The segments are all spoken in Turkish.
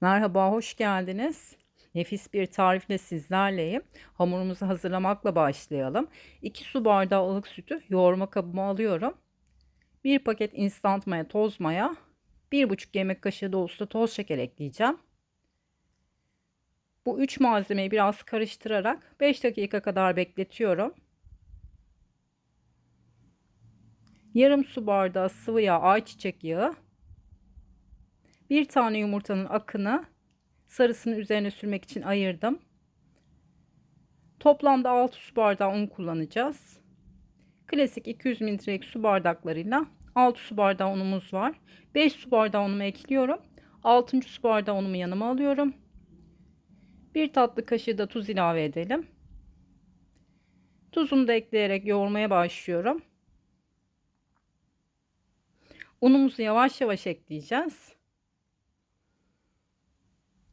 Merhaba, hoş geldiniz. Nefis bir tarifle sizlerleyim. Hamurumuzu hazırlamakla başlayalım. 2 su bardağı ılık sütü yoğurma kabıma alıyorum. 1 paket instant maya, toz maya, 1,5 yemek kaşığı dolusu toz şeker ekleyeceğim. Bu 3 malzemeyi biraz karıştırarak 5 dakika kadar bekletiyorum. Yarım su bardağı sıvı yağ, ayçiçek yağı, bir tane yumurtanın akını sarısını üzerine sürmek için ayırdım. Toplamda 6 su bardağı un kullanacağız. Klasik 200 mililitrelik su bardaklarıyla 6 su bardağı unumuz var. 5 su bardağı unumu ekliyorum. 6. su bardağı unumu yanıma alıyorum. 1 tatlı kaşığı da tuz ilave edelim. Tuzunu da ekleyerek yoğurmaya başlıyorum. Unumuzu yavaş yavaş ekleyeceğiz.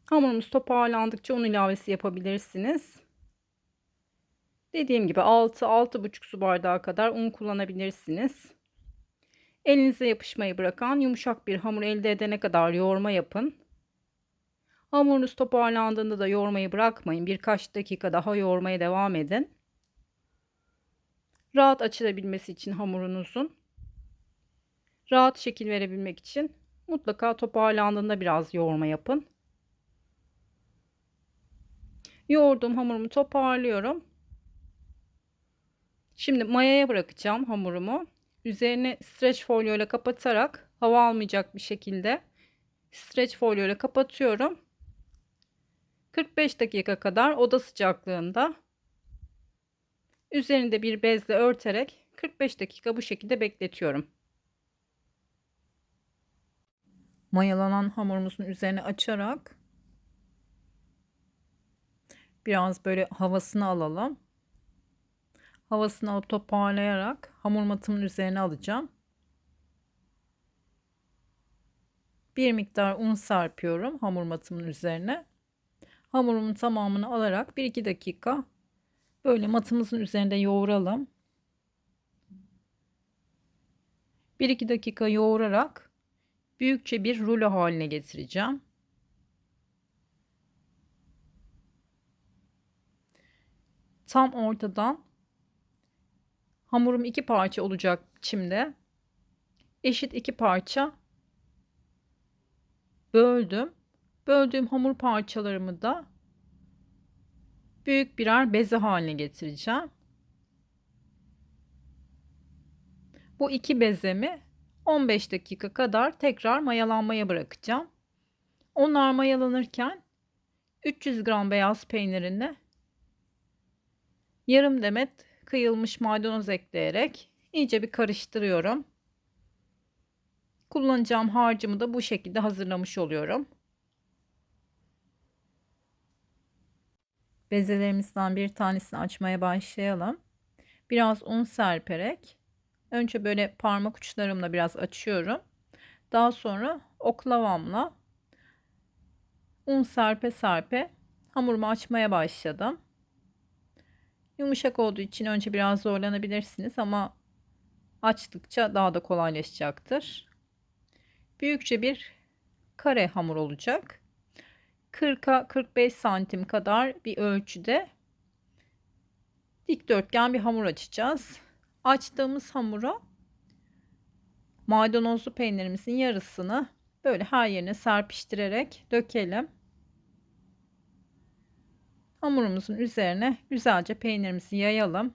Hamurumuz toparlandıkça un ilavesi yapabilirsiniz. Dediğim gibi 6-6,5 su bardağı kadar un kullanabilirsiniz. Elinize yapışmayı bırakan yumuşak bir hamur elde edene kadar yoğurma yapın. Hamurunuz toparlandığında da yoğurmayı bırakmayın. Birkaç dakika daha yoğurmaya devam edin. Rahat açılabilmesi için hamurunuzun rahat şekil verebilmek için mutlaka toparlandığında biraz yoğurma yapın. Yoğurduğum hamurumu toparlıyorum. Şimdi mayaya bırakacağım hamurumu. Üzerine streç folyo ile kapatarak hava almayacak bir şekilde streç folyo ile kapatıyorum. 45 dakika kadar oda sıcaklığında üzerinde bir bezle örterek 45 dakika bu şekilde bekletiyorum. Mayalanan hamurumuzun üzerine açarak Biraz böyle havasını alalım. Havasını alıp toparlayarak hamur matımın üzerine alacağım. Bir miktar un serpiyorum hamur matımın üzerine. Hamurumun tamamını alarak 1-2 dakika böyle matımızın üzerinde yoğuralım. 1-2 dakika yoğurarak büyükçe bir rulo haline getireceğim. Tam ortadan hamurum iki parça olacak biçimde eşit iki parça böldüm. Böldüğüm hamur parçalarımı da büyük birer beze haline getireceğim. Bu iki bezemi 15 dakika kadar tekrar mayalanmaya bırakacağım. Onlar mayalanırken 300 gram beyaz peynirini yarım demet kıyılmış maydanoz ekleyerek iyice bir karıştırıyorum. Kullanacağım harcımı da bu şekilde hazırlamış oluyorum. Bezelerimizden bir tanesini açmaya başlayalım. Biraz un serperek önce böyle parmak uçlarımla biraz açıyorum. Daha sonra oklavamla un serpe serpe hamurumu açmaya başladım. Yumuşak olduğu için önce biraz zorlanabilirsiniz ama açtıkça daha da kolaylaşacaktır. Büyükçe bir kare hamur olacak. 40'a 45 santim kadar bir ölçüde dikdörtgen bir hamur açacağız. Açtığımız hamura maydanozlu peynirimizin yarısını böyle her yerine serpiştirerek dökelim. Hamurumuzun üzerine güzelce peynirimizi yayalım.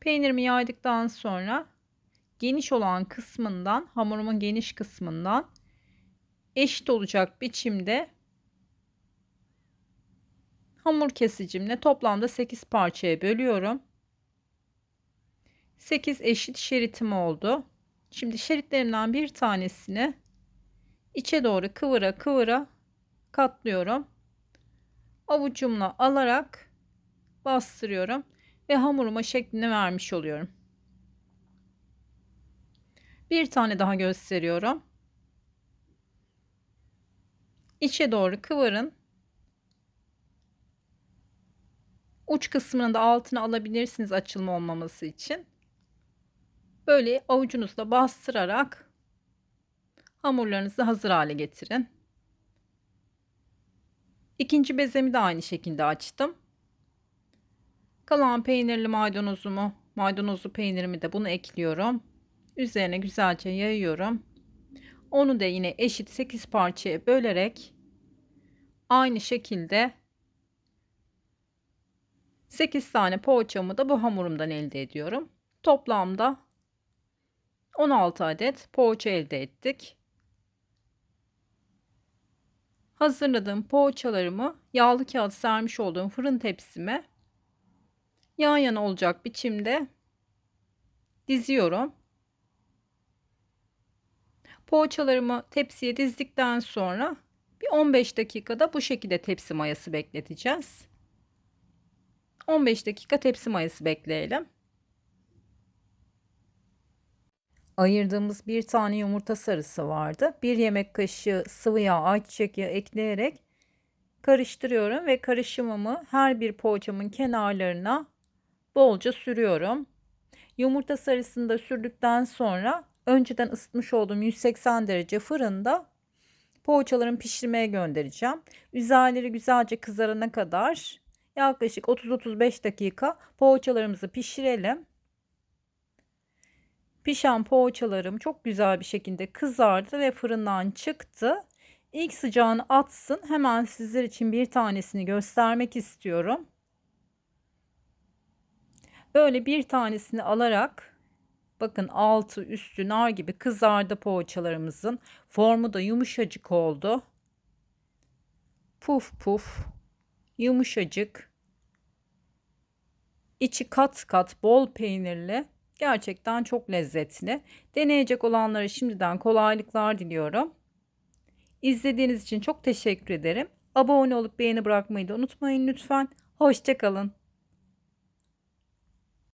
Peynirimi yaydıktan sonra geniş olan kısmından, hamurumun geniş kısmından eşit olacak biçimde hamur kesicimle toplamda 8 parçaya bölüyorum. 8 eşit şeritim oldu. Şimdi şeritlerimden bir tanesini içe doğru kıvıra kıvıra katlıyorum. Avucumla alarak bastırıyorum ve hamuruma şeklini vermiş oluyorum. Bir tane daha gösteriyorum. İçe doğru kıvırın. Uç kısmını da altına alabilirsiniz açılma olmaması için. Böyle avucunuzla bastırarak Hamurlarınızı hazır hale getirin. İkinci bezemi de aynı şekilde açtım. Kalan peynirli maydanozumu, maydanozlu peynirimi de bunu ekliyorum. Üzerine güzelce yayıyorum. Onu da yine eşit 8 parçaya bölerek aynı şekilde 8 tane poğaçamı da bu hamurumdan elde ediyorum. Toplamda 16 adet poğaça elde ettik. Hazırladığım poğaçalarımı yağlı kağıt sermiş olduğum fırın tepsime yan yana olacak biçimde diziyorum. Poğaçalarımı tepsiye dizdikten sonra bir 15 dakikada bu şekilde tepsi mayası bekleteceğiz. 15 dakika tepsi mayası bekleyelim. Ayırdığımız bir tane yumurta sarısı vardı. Bir yemek kaşığı sıvı yağ, ayçiçek yağı ekleyerek karıştırıyorum ve karışımımı her bir poğaçamın kenarlarına bolca sürüyorum. Yumurta sarısını da sürdükten sonra önceden ısıtmış olduğum 180 derece fırında poğaçalarımı pişirmeye göndereceğim. Üzerleri güzelce kızarana kadar yaklaşık 30-35 dakika poğaçalarımızı pişirelim. Pişen poğaçalarım çok güzel bir şekilde kızardı ve fırından çıktı. İlk sıcağını atsın. Hemen sizler için bir tanesini göstermek istiyorum. Böyle bir tanesini alarak bakın altı üstü nar gibi kızardı poğaçalarımızın. Formu da yumuşacık oldu. Puf puf yumuşacık. İçi kat kat bol peynirli. Gerçekten çok lezzetli. Deneyecek olanlara şimdiden kolaylıklar diliyorum. İzlediğiniz için çok teşekkür ederim. Abone olup beğeni bırakmayı da unutmayın lütfen. Hoşçakalın.